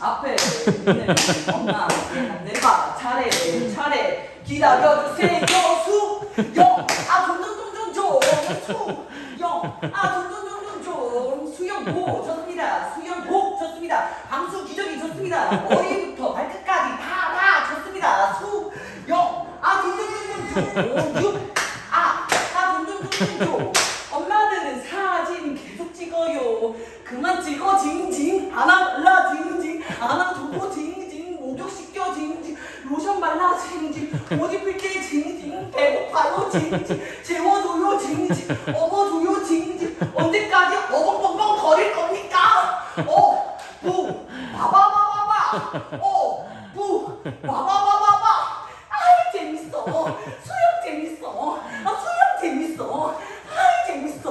앞에 있는 엄마 내봐 차례 차례 기다려주세요. 수영. 아 둥둥둥둥둥 수영. 아 둥둥둥둥둥 수영복 좋습니다. 수영복 좋습니다. 방수 기저귀 좋습니다. 머리부터 발끝까지 다다 좋습니다. 수영. 아 둥둥둥둥둥 아아 둥둥둥둥둥 엄마들은 사진 계속 찍어요. 그만 찍어 징징 징징 로션 발라 징징 옷 입을 때 징징 배고파요 징징 재워줘요 징징 업어줘요 징징. 언제까지 어벙벙벙 거릴 겁니까? 어 부 바바바바바. 어 부 바바바바바. 아이 재밌어. 수영 재밌어. 아 수영 재밌어. 아이 재밌어